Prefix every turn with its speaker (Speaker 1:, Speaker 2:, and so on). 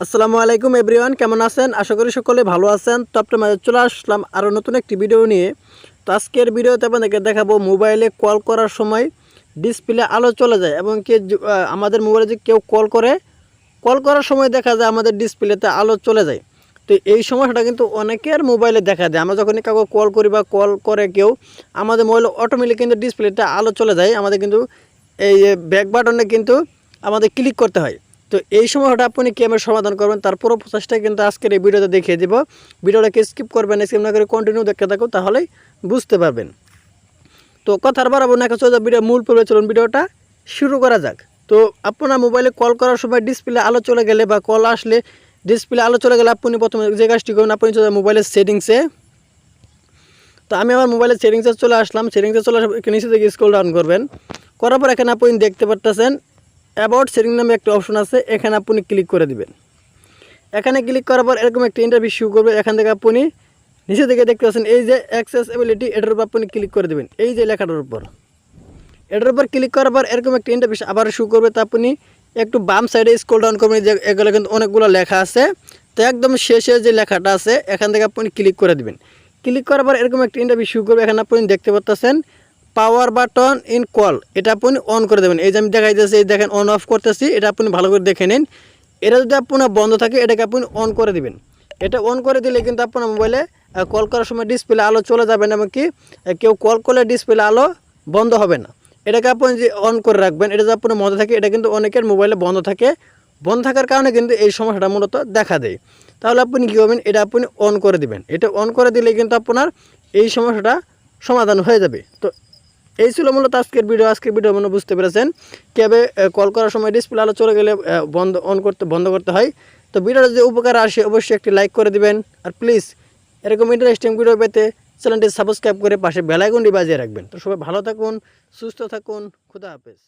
Speaker 1: আসসালামু আলাইকুম এভরিওয়ান, কেমন আছেন? আশা করি সকলে ভালো আছেন। তো আপনার মাঝে চলে আসলাম আরও নতুন একটি ভিডিও নিয়ে। তো আজকের ভিডিওতে আপনাদেরকে দেখাবো মোবাইলে কল করার সময় ডিসপ্লে আলো চলে যায় এবং কি আমাদের মোবাইলে যে কেউ কল করে, কল করার সময় দেখা যায় আমাদের ডিসপ্লেতে আলো চলে যায়। তো এই সমস্যাটা কিন্তু অনেকের মোবাইলে দেখা দেয়। আমরা যখনই কাউকে কল করি বা কল করে কেউ, আমাদের মোবাইলে অটোমেটিক কিন্তু ডিসপ্লেতে আলো চলে যায়। আমাদের কিন্তু এই ব্যাক বাটনে কিন্তু আমাদের ক্লিক করতে হয়। তো এই সময়টা আপনি কীভাবে সমাধান করবেন, তার পুরো প্রসেসটা কিন্তু আজকের এই ভিডিওতে দেখিয়ে দিব। ভিডিওটাকে স্কিপ করবেন স্কিপ না করে কন্টিনিউ দেখতে থাকুন, তাহলেই বুঝতে পারবেন। তো কথার বাড়াবো না যাক ভিডিও মূল পর্বে চলুন, ভিডিওটা শুরু করা যাক। তো আপনার মোবাইলে কল করার সময় ডিসপ্লে আলো চলে গেলে বা কল আসলে ডিসপ্লে আলো চলে গেলে আপনি প্রথমে যে কাজটি করুন আপনি চলে মোবাইলের সেটিংসে তো আমি আমার মোবাইলের সেটিংসে চলে আসলাম সেটিংসে চলে নিচে থেকে স্ক্রল ডাউন করবেন। করার পর এখানে আপনি দেখতে পারতেছেন অ্যাবাউট সেটিং নামে একটা অপশন আছে, এখানে আপনি ক্লিক করে দিবেন। এখানে ক্লিক করার পর এরকম একটা ইন্টারভিউ শুরু করবে, এখান থেকে আপনি নিচে থেকে দেখতে পাচ্ছেন, এই যে অ্যাক্সেসিবিলিটি এটার উপর আপনি ক্লিক করে দেবেন, এই যে লেখাটার উপর। এটার উপর ক্লিক করার পর এরকম একটা ইন্টারভিউ আবার শুরু করবে, তা আপনি একটু বাম সাইডে স্ক্রল ডাউন করবেন, যে এগুলো কিন্তু অনেকগুলো লেখা আছে। তো একদম শেষে যে লেখাটা আছে, এখান থেকে আপনি ক্লিক করে দিবেন। ক্লিক করার পর এরকম একটা ইন্টারভিউ শুরু করবে, এখানে আপনি দেখতে পাচ্ছেন পাওয়ার বাটন ইন কল এটা আপনি অন করে দেবেন। এই যে আমি দেখাইতেছি, এই দেখেন অন অফ করতেছি, এটা আপনি ভালো করে দেখে নিন। এটা যদি আপনার বন্ধ থাকে, এটাকে আপনি অন করে দিবেন। এটা অন করে দিলে কিন্তু আপনার মোবাইলে কল করার সময় ডিসপ্লে আলো চলে যাবে না, এমনকি কেউ কল করলে ডিসপ্লে আলো বন্ধ হবে না। এটাকে আপনি যে অন করে রাখবেন, এটা যদি আপনার মধ্যে থাকে, এটা কিন্তু অনেকের মোবাইলে বন্ধ থাকে। বন্ধ থাকার কারণে কিন্তু এই সমস্যাটা মূলত দেখা দেয়। তাহলে আপনি কী করবেন, এটা আপনি অন করে দিবেন। এটা অন করে দিলে কিন্তু আপনার এই সমস্যাটা সমাধান হয়ে যাবে। তো এই ছিল মূলত আজকের ভিডিও আজকের ভিডিও মনে বুঝতে পেরেছেন। কীভাবে কল করার সময় ডিসপ্লে আলো চলে গেলে বন্ধ অন করতে, বন্ধ করতে হয়। তো ভিডিওটা যদি উপকার আসে, অবশ্যই একটি লাইক করে দিবেন। আর প্লিজ এরকম ইন্টারেস্টিং ভিডিও পেতে চ্যানেলটি সাবস্ক্রাইব করে পাশে বেলাইকনটি বাজিয়ে রাখবেন। তো সবাই ভালো থাকুন, সুস্থ থাকুন, খুদা হাফেজ।